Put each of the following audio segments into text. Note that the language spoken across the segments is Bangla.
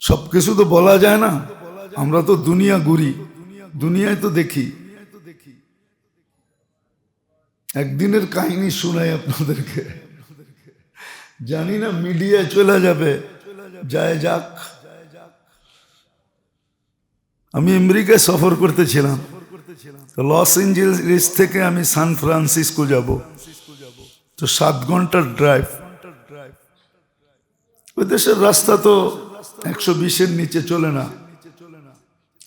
সব কিছু তো বলা যায় না। আমরা তো দুনিয়া ঘুরি, দুনিয়ায় তো দেখি। একদিনের কাহিনী শোনাই আপনাদেরকে। জানি না, মিডিয়ায় চলে যাবে। যায় যাক। আমি আমেরিকায় সফর করতেছিলাম। লস এঞ্জেলিস থেকে আমি সান ফ্রান্সিসকো যাব। তো সাত ঘণ্টার ড্রাইভ ওই দেশের রাস্তা তো একশো বিশের নিচে চলে না।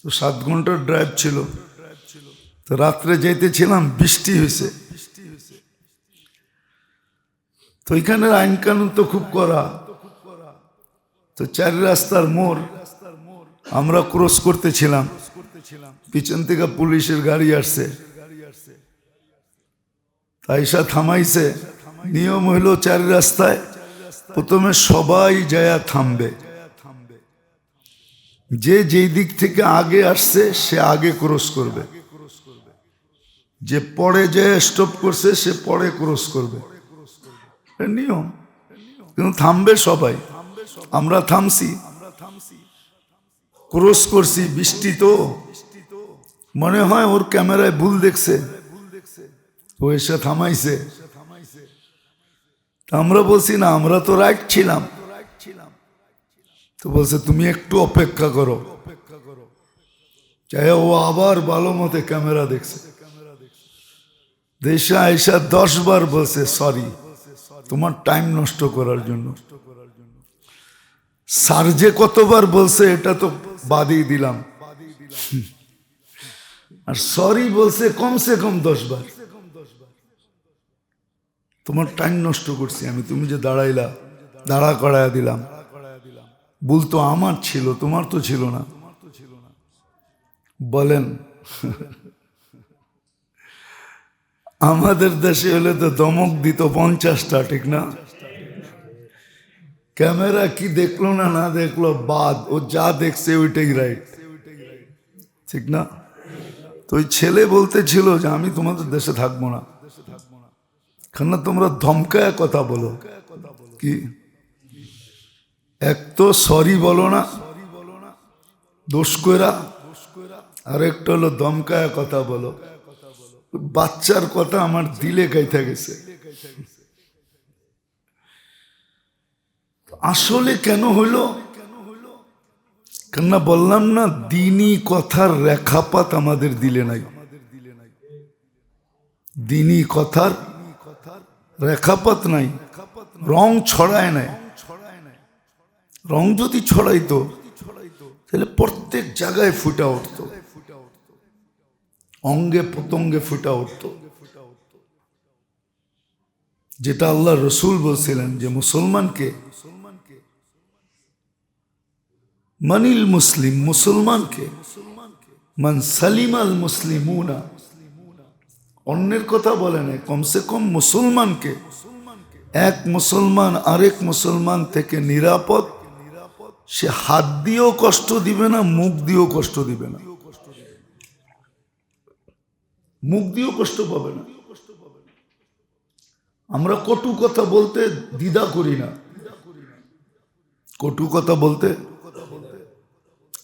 তো সাত ঘণ্টার ড্রাইভ ছিল। তো রাত্রে যেতেছিলাম বৃষ্টি হয়েছে তো এখানের আইন কানুন তো খুব করা তো চার রাস্তার মোড় আমরা ক্রস করতেছিলাম। পিছন থেকে পুলিশের গাড়ি আসছে। তাই তাইসা থামাইছে। নিয়ম হইল চার রাস্তায় প্রথমে সবাই যায়া থামবে। যে যেই দিক থেকে আগে আসছে, সে আগে ক্রস করবে। যে পরে যে স্টপ করছে, সে পরে ক্রস করবে। নিয়ম। কিন্তু থামবে সবাই। আমরা থামছি। ক্রস করছি, বৃষ্টি তো। মনে হয় ওর ক্যামেরায় ভুল দেখছে। ও এসে থামাইছে। আমরা বলছি, না, আমরা তো রাইট ছিলাম। তো বলছে, তুমি একটু অপেক্ষা করো। চাই ও আবার ভালো মতে ক্যামেরা দেখছে। দেশে আইসা দশ বার বলছে, সরি, তোমার টাইম নষ্ট করার জন্য। স্যার যে কতবার বলছে, এটা তো বাদই দিলাম। আর সরি বলছে কমসে কম দশ বার। তোমার টাইম নষ্ট করছি আমি, তুমি যে দাঁড়াইলা, দাঁড়া করাইয়া দিলাম। বলতো আমার ছিল, তোমার তো ছিল না। বলেন, আমাদের দেশে হলে তো দমক দিত পঞ্চাশটা, ঠিক না? ক্যামেরা কি দেখল না না দেখল, বাদ, ও যা দেখছে ওইটাই রাইট ঠিক না? তো ওই ছেলে বলতে ছিল যে, আমি তোমাদের দেশে থাকব না। কেন তোমরা ধমকায় কথা বলো। কি? এক তো সরি বলো না, দোষ কইরা, আর একটা হলো দমকায় কথা বলো। বাচ্চার কথা আমার দিলে গাইতে গেছে। আসলে কেন হইল? কেননা বললাম না, দিনই কথার রেখাপাত আমাদের দিলে নাই। দিনই কথার রেখাপাত নাই, রং ছড়ায় নাই। রং যদি ছড়াইতো, তাহলে প্রত্যেক জায়গায় ফুটা উঠতো। অঙ্গে প্রত্যঙ্গে ফুটা উঠত। যেটা আল্লাহ রসুল বলছিলেন যে মুসলমানকে, মানিল মুসলিম মুসলমানকে, মান সালিম আল মুসলিমুনা। অন্যের কথা বলে নাই, কমসে কম মুসলমানকে, এক মুসলমান আরেক মুসলমান থেকে নিরাপদ সে হাত দিয়েও কষ্ট দিবে না, মুখ দিয়েও কষ্ট দিবে না। মুখ দিয়েও কষ্ট পাবে না। আমরা কটু কথা বলতে দ্বিধা করি না। কটু কথা বলতে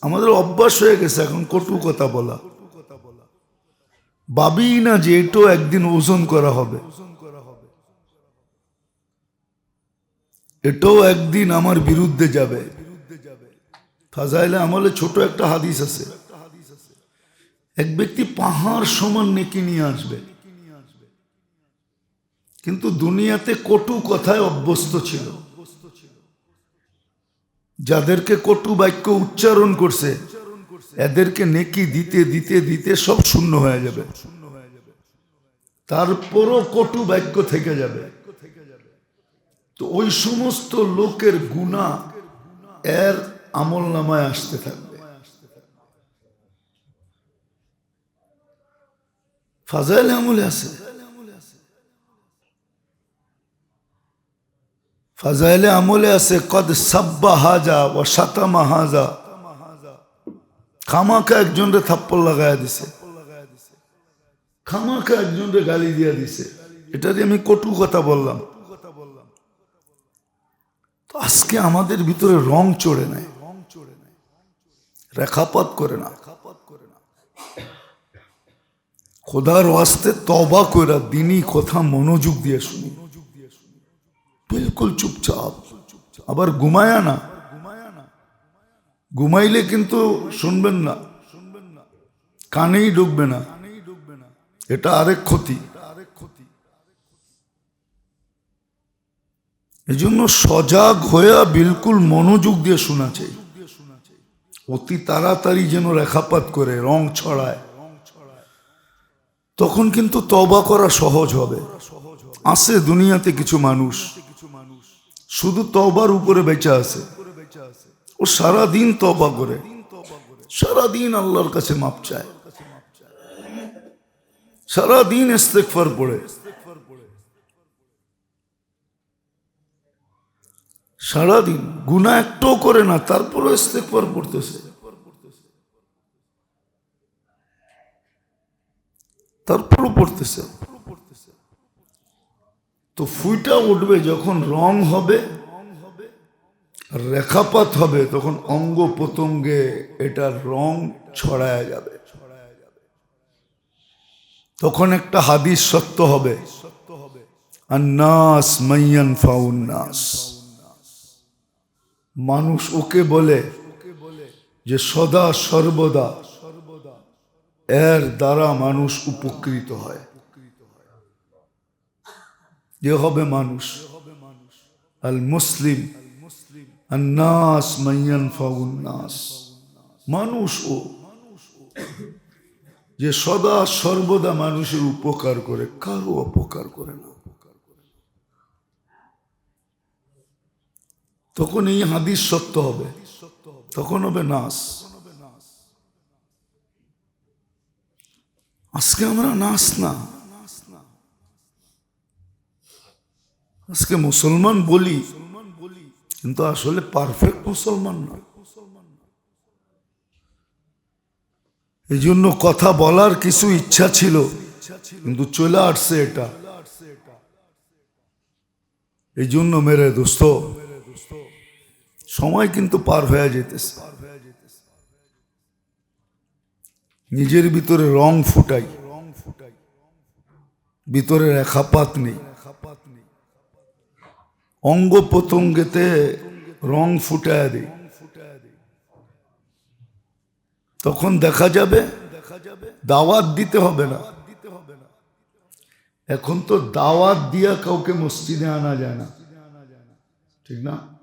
আমাদের অভ্যাস হয়ে গেছে এখন কটু কথা বলা। ভাবি না যে এটাও একদিন ওজন করা হবে। এটাও একদিন আমার বিরুদ্ধে যাবে। ফাজাইলে আমলে ছোট একটা হাদিস আছে। এক ব্যক্তি পাহাড় সমান নেকি নিয়ে আসবে। কিন্তু দুনিয়াতে কটু কথায় অভ্যস্ত ছিল। যাদেরকে কটু বাক্য উচ্চারণ করছে, এদেরকে নেকি দিতে দিতে দিতে সব শূন্য হয়ে যাবে। তারপরও কটু বাক্য থেকে যাবে। তো ওই সমস্ত লোকের গুণা এর আমল নামায় আসতে থাকবে। ফাজাইল আমলে আছে। ফাজাইলে আমলে আছে, কদ সাব্বা হাজা ও সাতামা হাজা। খামাকা একজনরে থাপ্পড় লাগাইয়া দিছে। খামাকা একজনরে গালি দিয়া দিছে। এটা আমি কটু কথা বললাম। আজকে আমাদের ভিতরে রং চড়ে নাই। রেখাপাত করে না। খোদার ওয়াস্তে তবা কইরা দিনই কথা মনোযোগ দিয়ে শুনি। বিলকুল চুপচাপ। আবার ঘুমায়া না। ঘুমাইলে কিন্তু শুনবেন না। কানেই ঢুকবে না। এটা আরেক ক্ষতি। এই জন্য সজাগ হইয়া বিলকুল মনোযোগ দিয়ে শোনা চাই। অতি তাড়াতাড়ি যেন রেখাপাত করে, রং ছড়ায়। তখন কিন্তু তবা করা সহজ হবে। আছে দুনিয়াতে কিছু মানুষ, শুধু তবার উপরে বেঁচে আছে। ও সারা দিন তবা করে সারা দিন আল্লাহর কাছে মাপ চায়। সারা দিন ইস্তেকফার পড়ে। সারাদিন গুণা একটাও করে না তারপরে ইস্তেকবার পড়তেছে তারপরও পড়তেছে। তো ফুইটা উঠবে যখন রং হবে আর রেখাপাত হবে, তখন অঙ্গ প্রত্যঙ্গে এটার রং ছড়ায় যাবে। তখন একটা হাদিস সত্য হবে। আন্নাস মাইয়ান ফাউন্নাস মানুষ ওকে বলে যে সদা সর্বদা এর দ্বারা মানুষ উপকৃত হয়। যে হবে মানুষ। আল মুসলিম, আন্নাস মাইয়ান ফাউন্নাস মানুষ ও যে সদা সর্বদা মানুষের উপকার করে, কারও অপকার করে না। তখন এই হাদিস সত্য হবে। তখন হবে নাস। আজকে আমরা নাস না। আজকে মুসলমান বলি, কিন্তু আসলে পারফেক্ট মুসলমান না। এই জন্য কথা বলার কিছু ইচ্ছা ছিল, কিন্তু চলে আসছে এটা। এই জন্য মেরে দোস্ত সময় কিন্তু পার হয়ে যেতেছে। নিজের ভিতরে রং ফুটাই। ভিতরে রেখাপাত নেই। অঙ্গ প্রত্যঙ্গেতে রং ফুটায় দেয় তখন দেখা যাবে, দাওয়াত দিতে হবে না। এখন তো দাওয়াত দিয়া কাউকে মসজিদে আনা যায় না। ঠিক না?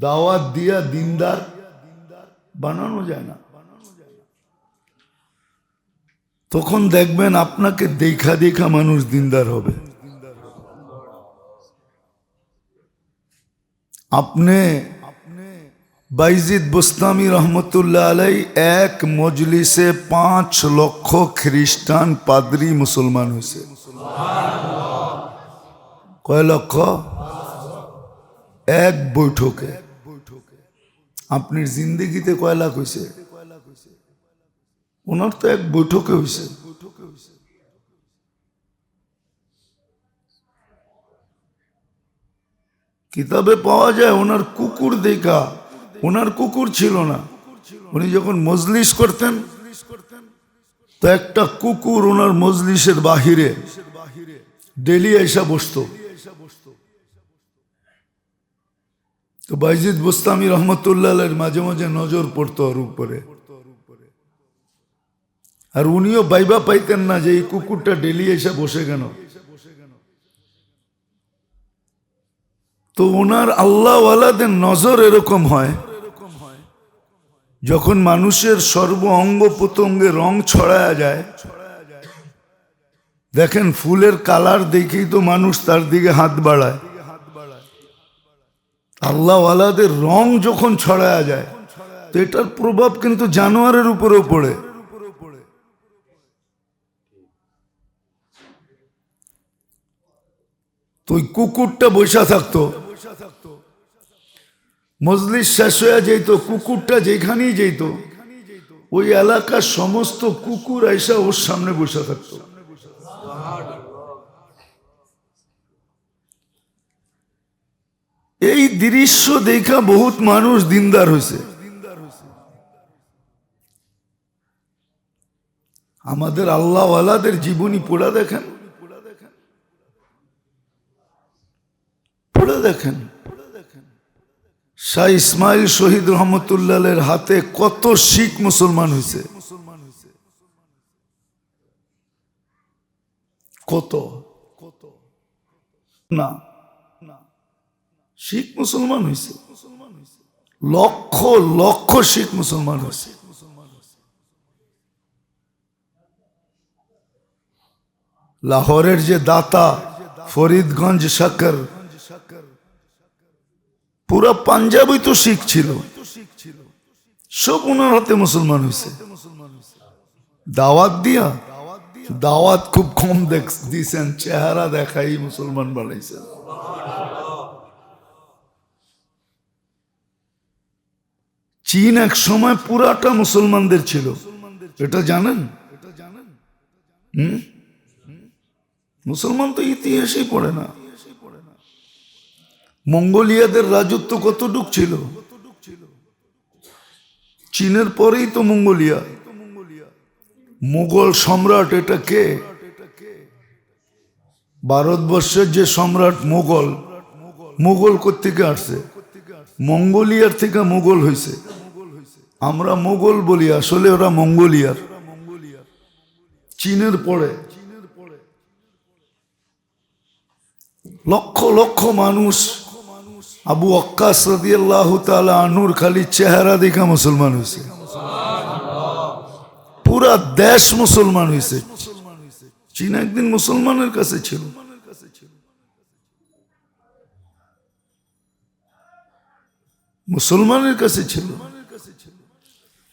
দাওয়াত দিয়া দিনদার বানানো যায় না। তখন দেখবেন আপনাকে দেখা দেখা মানুষ দিনদার হবে। আপনি বাইজিদ বুস্তামি রহমতুল্লাহ আলাই এক মজলিসে পাঁচ লক্ষ খ্রিস্টান পাদ্রি মুসলমান হয়েছে। কয় লক্ষ? এক বৈঠকে। আপনার জিন্দগিতে কয় লাখ হয়েছে ওনার তো এক বৈঠকে হয়েছে কিতাবে পাওয়া যায় ওনার কুকুর দেখা। ওনার কুকুর ছিল না। উনি যখন মজলিস করতেন, তো একটা কুকুর ওনার মজলিসের বাহিরে ডেলি এসা বসতো। তো বাইজিদ বুস্তামি রহমতুল্লাহ মাঝে মাঝে নজর পড়তো ওর উপরে। আর উনিও বাইবা পাইতেন না যে এই কুকুরটা ডেলি এসে বসে কেন? তো ওনার আল্লাহওয়ালাদের নজর এরকম হয়, যখন মানুষের সর্ব অঙ্গ প্রত্যঙ্গে রং ছড়ায়া যায়। দেখেন ফুলের কালার দেখেই তো মানুষ তার দিকে হাত বাড়ায়। আল্লাহওয়ালাদের রং যখন ছড়ায়া যায়, তো এটার প্রভাব কিন্তু জানোয়ারের উপরেও পড়ে। তো ওই কুকুরটা বৈশা থাকতো। মজলিস শেষ হয়ে যেত, কুকুরটা যেখানেই যেত, ওই এলাকার সমস্ত কুকুর আইসা ওর সামনে বসে থাকতো। এই দৃশ্য দেখা বহুত মানুষ দিনদার হয়েছে আমাদের আল্লাহওয়ালাদের জীবনী পোড়া দেখেন। পোড়া দেখেন। শাহ ইসমাইল শহীদ রহমতুল্লালের হাতে কত শিখ মুসলমান হয়েছে কত কত? না। শিখ মুসলমান হয়েছে লক্ষ লক্ষ শিখ মুসলমান হয়েছে লাহোরের যে দাতা ফরিদগঞ্জ সাকর পুরা পাঞ্জাবই তো শিখ ছিল। সব ওনার হাতে মুসলমান হয়েছে দাওয়াত দিয়া, দাওয়াত খুব কম দেখ দিছেন, চেহারা দেখাই মুসলমান বানাইছেন। চীন এক সময় পুরাটা মুসলমানদের ছিল। এটা জানেন? মুসলমান তো ইতিহাসেই পড়ে না। মঙ্গোলিয়াদের রাজত্ব কতটুক ছিল? চীনের পরেই তো মঙ্গোলিয়া। মুঘল সম্রাট এটা কে? ভারতবর্ষের যে সম্রাট মুঘল মুঘল কোথেকে আসছে? মঙ্গোলিয়ার থেকে মুঘল হয়েছে আমরা মুঘল বলি, আসলে ওরা মঙ্গোলিয়ার। চীনের পরে লক্ষ লক্ষ মানুষ আবু আক্কাস রাদিয়াল্লাহু তাআলা আনুর খালি চেহারা দেখা মুসলমান হয়েছে পুরা দেশ মুসলমান হয়েছে চীন একদিন মুসলমানের কাছে ছিল। মুসলমানের কাছে ছিল।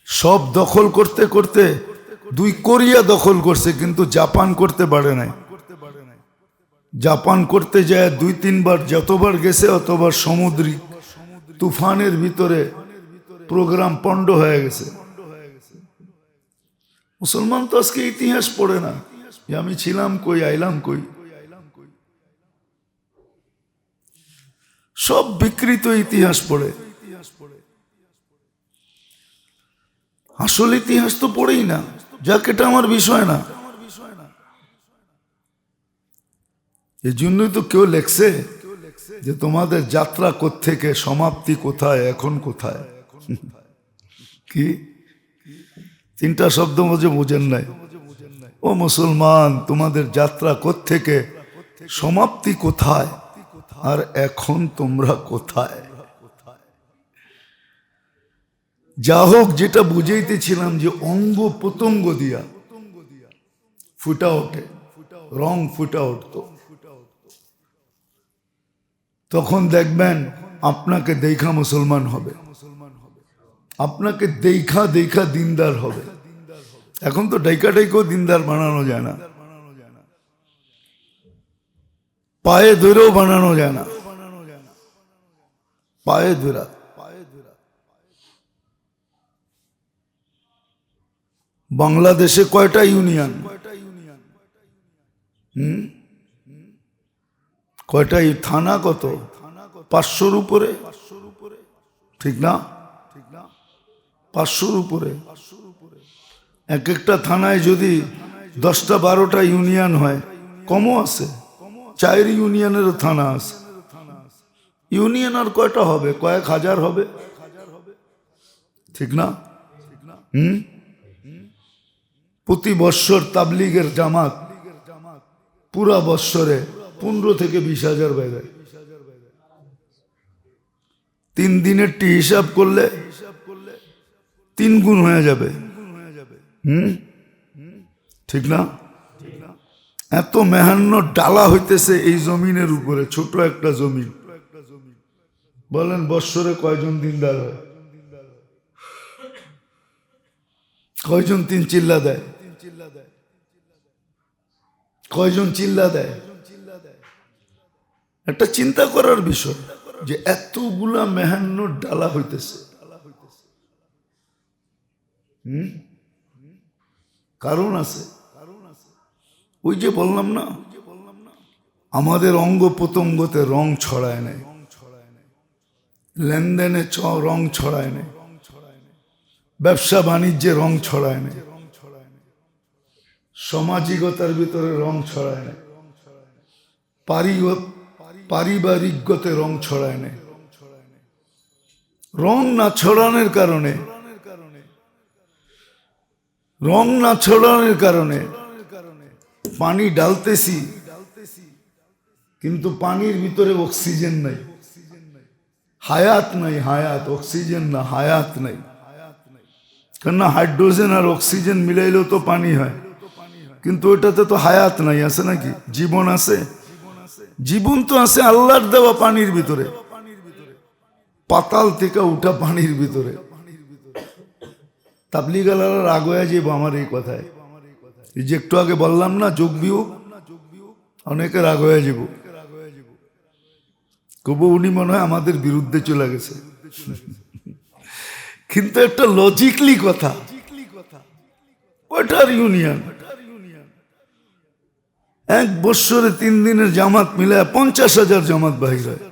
সব দখল করতে করতে দুই কোরিয়া দখল করছে, কিন্তু জাপান করতে পারে নাই। জাপান করতে যায় দুই, তিনবার, যতবার গেছে অতবার সামুদ্রিক তুফানের ভিতরে প্রোগ্রাম পণ্ড হয়ে গেছে। মুসলমান তো আজকে ইতিহাস পড়ে না। আমি ছিলাম কই, আইলাম কই? সব বিকৃত ইতিহাস পড়ে। আসল ইতিহাস তো পড়েই না, যাক এটা আমার বিষয় না। এই জন্যই তো কেউ লেখছে যে তোমাদের যাত্রা থেকে সমাপ্তি কোথায়, এখন কোথায়? কি? তিনটা শব্দ মধ্যে বোঝেন নাই। ও মুসলমান, তোমাদের যাত্রা থেকে সমাপ্তি কোথায়, আর এখন তোমরা কোথায়? যা হোক যেটা বুঝাইতেছিলাম যে অঙ্গ প্রত্যঙ্গ দিয়া ফুটা ওঠে, রং ফুটা উঠতো। তখন দেখবেন আপনাকে দেখা মুসলমান হবে। আপনাকে দেখা দেখা দিনদার হবে। এখন তো ডাইকা ডাইকেও দিনদার বানানো যায় না। পায়ে ধরেও বানানো যায় না। পায়ে ধরা। বাংলাদেশে কয়টা ইউনিয়ন? কয়টা থানা কত? পাঁচশোর উপরে? ঠিক না? পাঁচশোর উপরে। এক একটা থানায় যদি দশটা বারোটা ইউনিয়ন হয়, কমও আছে। চার ইউনিয়নের থানা আছে। ইউনিয়ন আর কয়টা হবে? কয়েক হাজার হবে। ঠিক না? হুম? প্রতি বৎসর তাবলিগের জামাত পুরা বৎসরে পনেরো থেকে বিশ হাজার বেড়ায় তিন দিনের টি হিসাব করলে তিন গুণ হয়ে যাবে। হুম? ঠিক না? এত মেহান্ন ডালা হইতেছে এই জমিনের উপরে, ছোট একটা জমিন বলেন, বৎসরে কয়জন দিনদার হয়? কয়জন তিন চিল্লা দেয়? কয়জন চিল্লা দেয়? একটা চিন্তা করার বিষয় যে এতগুলা মেহান্ন ডালা হইতেছে। কারণ আছে। ওই যে বললাম না, আমাদের অঙ্গ প্রত্যঙ্গতে রং ছড়ায় নেয় লেনদেনে রং ছড়ায় নেয় ব্যবসা বাণিজ্যে রং ছড়ায় নেয় সামাজিকতার ভিতরে রং ছড়ায় না। পারিবারিকগতে রং ছড়ায় না। রং না ছড়ানোর কারণে রং না ছড়ানোর কারণে পানি ডালতেছি কিন্তু পানির ভিতরে অক্সিজেন নাই। হায়াত নাই, হায়াত, অক্সিজেন না, হায়াত নাই। কেননা হাইড্রোজেন আর অক্সিজেন মিলাইলেও তো পানি হয়। কিন্তু ওটাতে তো হায়াত নাই, আছে নাকি? জীবন আছে? জীবন তো আছে আল্লাহর দেওয়া পানির ভিতরে। পাতাল থেকে উঠা পানির ভিতরে। তাবলিগালার রাগ হয়ে যাব আমার এই কথায়। এই যে একটু আগে বললাম না, যোগ বিয়োগ? অনেকে রাগ হয়ে যাব কবু উনি মনে হয় আমাদের বিরুদ্ধে চলে গেছে। কিন্তু একটা লজিকলি কথা। ওটার ইউনিয়ন এক বৎসরে তিন দিনের জামাত মিলে পঞ্চাশ হাজার জামাত বাহির হয়।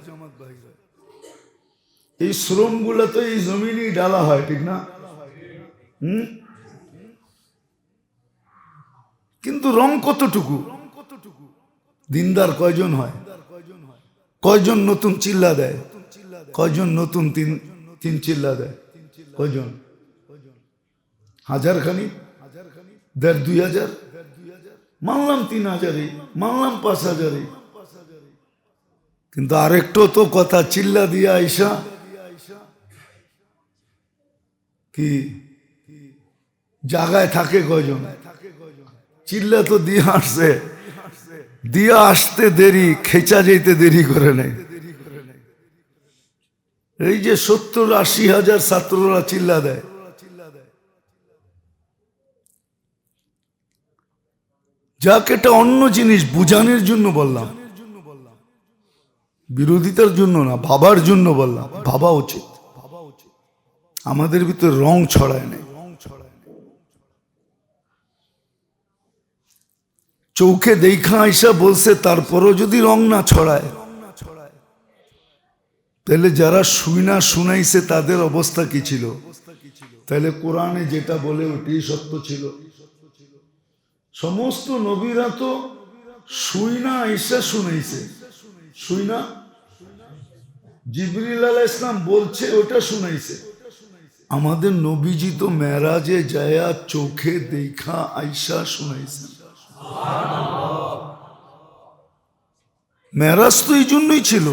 এই শ্রমগুলো তো এই জমিনেই ডালা হয়, ঠিক না? হুম? কিন্তু রং কতটুকু? দিনদার কয়জন হয়? কয়জন নতুন চিল্লা দেয়? কয়জন নতুন তিন তিন চিল্লা দেয়? কয়জন? হাজার খানি দেড় দুই হাজার? মানলাম তিন হাজারই, মানলাম পাঁচ হাজারই। কিন্তু আরেকটা তো কথা, চিল্লা দিয়ে আইসা। কি? জায়গায় থাকে কয়জন? চিল্লা তো দিয়ে আসছে। দিয়ে আসতে দেরি, খেচা যেতে দেরি করে নেই। এই যে সত্তর আশি হাজার ছাত্ররা চিল্লা দেয়। যাক, এটা অন্য জিনিস, বুঝানোর জন্য বললাম। বিরোধিতার জন্য না, ভাবার জন্য বললাম। ভাবা উচিত। আমাদের ভিতরে রং ছড়ায় নেই। চৌখে দেখা আইসা বলছে, তারপরও যদি রং না ছড়ায়, তাহলে যারা শুই না শুনাইছে, তাদের অবস্থা কি ছিল? তাহলে কোরআনে যেটা বলে ওটি সত্য ছিল। সমস্ত নবীরা তো শুই না আইসা শুনাইছে শুই না? জিবরিল আলাহ ইসলাম বলছে, ওটা শুনাইছে আমাদের নবীজি তো মেরাজে যায়া চোখে দেখা আইসা শুনাইছে মেরাজ তো এই জন্যই ছিল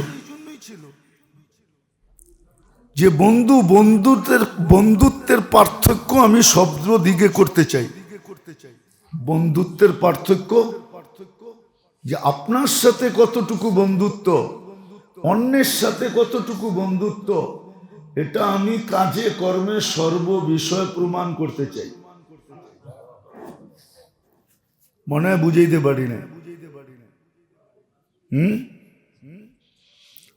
যে বন্ধু বন্ধুত্বের বন্ধুত্বের পার্থক্য আমি শব্দ দিকে করতে চাই করতে চাই। বন্ধুত্বের পার্থক্য যে আপনার সাথে কতটুকু বন্ধুত্ব, অন্যের সাথে কতটুকু বন্ধুত্ব, এটা আমি কাজে, কর্মে সর্ব বিষয় প্রমাণ করতে চাই। মনে হয় বুঝাইতে পারি না। হুম?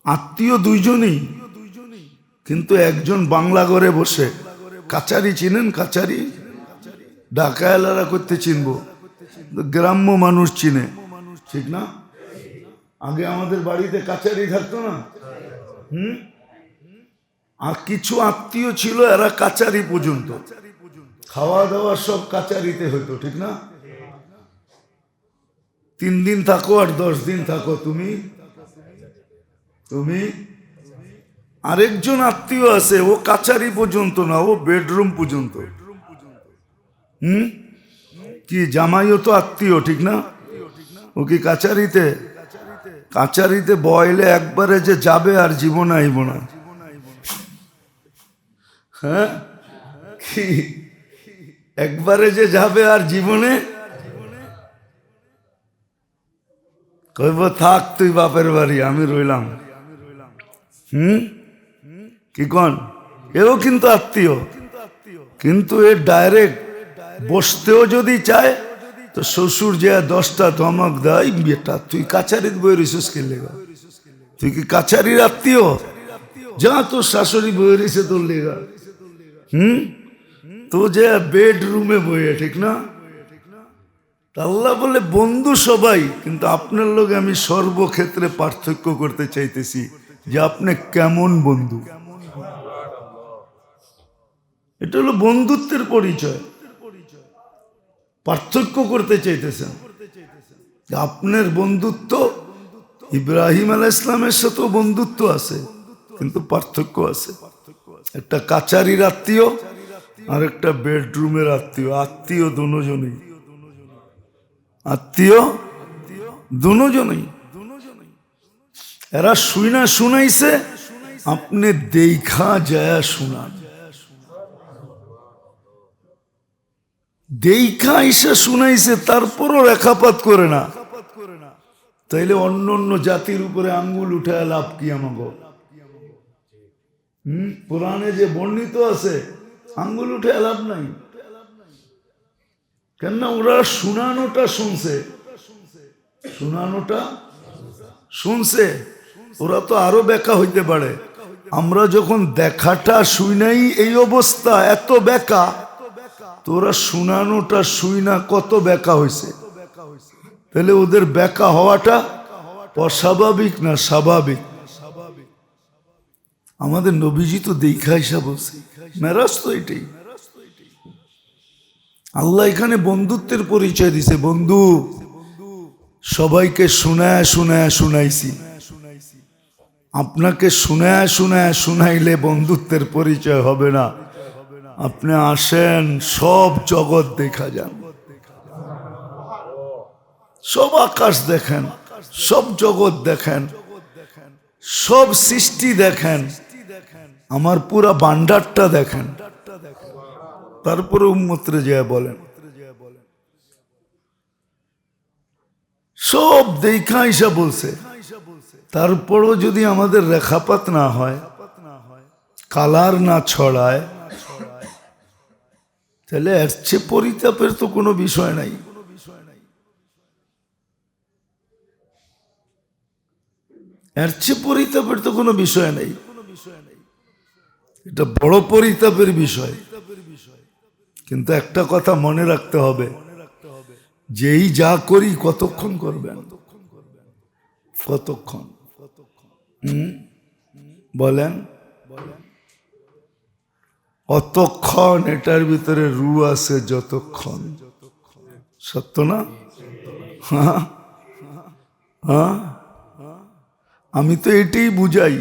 আত্মীয় দুইজনই, কিন্তু একজন বাংলা ঘরে বসে। কাচারি চিনেন কাচারি? ঢাকা এলারা করতে চিনব। গ্রাম্য মানুষ চিনে। ঠিক না? আগে আমাদের বাড়িতে কাছারি থাকতো না? হুম? আর কিছু আত্মীয় ছিল এরা কাচারি পর্যন্ত। খাওয়া দাওয়া সব কাচারিতে হতো, ঠিক না? তিন দিন থাকো আর দশ দিন থাকো, তুমি? তুমি? আরেকজন আত্মীয় আছে, ও কাচারি পর্যন্ত না, ও বেডরুম পর্যন্ত। হুম? কি, জামাইও তো আত্মীয়, ঠিক না? ও কি কাচারিতে? কাচারিতে বয়লে একবারে যে যাবে আর জীবন আইব না। হ্যাঁ? কি? একবারে যে যাবে আর জীবনে? কইব, থাক তুই বাপের বাড়ি, আমি রইলাম। হুম? কি কন? এও কিন্তু আত্মীয়। কিন্তু এ ডাইরেক্ট বসতেও যদি চায়, তো শ্বশুর যে দশটা ধমক দেয় বেটা তুই কাছারিত বই রিসুস খেললে তুই কি কাছারির আত্মীয়? যা তোর শাশুড়ি বই রয়েছে তোর লেগা হুম? তো যে বেডরুমে বইয়ে, ঠিক না? আল্লাহ বলে, বন্ধু সবাই, কিন্তু আপনার লোক আমি সর্বক্ষেত্রে পার্থক্য করতে চাইতেছি যে আপনি কেমন বন্ধু। এটা হলো বন্ধুত্বের পরিচয়। পার্থক্য করতে চাইতেছেন আপনার বন্ধুত্ব ইব্রাহিম আলাহ ইসলামের সাথেও বন্ধুত্ব আছে, কিন্তু পার্থক্য আছে। একটা কাচারির আত্মীয় আর একটা বেডরুমের আত্মীয়। আত্মীয় দুজনেই। আত্মীয় দুজনেই। এরা শুইনা শুনাইছে, আপনি দেখা যায় শুনান। দেখা শুনাইছে, তারপরও রেখাপাত করে না। তাইলে অন্য অন্য জাতির উপরে আঙ্গুল উঠায় লাভ কি আমাকে হম? পুরাণে যে বর্ণিত আছে, আঙ্গুল উঠে লাভ নাই। কেননা ওরা শুনানোটা শুনছে। শুনানোটা শুনছে। ওরা তো আরও বেকা হইতে পারে। আমরা যখন দেখাটা শুনাই এই অবস্থা, এত বেকা। তোরা শুনানোটা শুই না, কত বেকা হয়েছে তাহলে ওদের বেকা হওয়াটা অস্বাভাবিক না স্বাভাবিক? আমাদের নবীজি তো দেখা হিসাব বলছে, মেরাজ তো এটাই। আল্লাহ এখানে বন্ধুত্বের পরিচয় দিছে, বন্ধু। সবাইকে শোনায় শোনায় শুনাইছি। আপনাকে শোনায় শোনায় শুনাইলে বন্ধুত্বের পরিচয় হবে না। আপনি আসেন, সব জগৎ দেখা যান। সব আকাশ দেখেন, সব জগৎ দেখেন, সব সৃষ্টি দেখেন, আমার পুরা বান্ডারটা দেখেন। তারপরে উম্মত্রে যায় বলেন, সব দেখা ইসা বলছে। তারপরও যদি আমাদের রেখাপাত না হয়, কালার না ছড়ায় তাহলে চেয়ে পরিতাপের তো কোনো বিষয় নাই। এর পরিতাপের তো কোনো বিষয় নেই। এটা বড় পরিতাপের বিষয়। কিন্তু একটা কথা মনে রাখতে হবে, যেই যা করি কতক্ষণ করবেন? কতক্ষণ? বলেন। অতক্ষণ এটার ভিতরে রু আছে যতক্ষণ। সত্য না? হ্যাঁ হ্যাঁ আমি তো এটাই বুঝাই।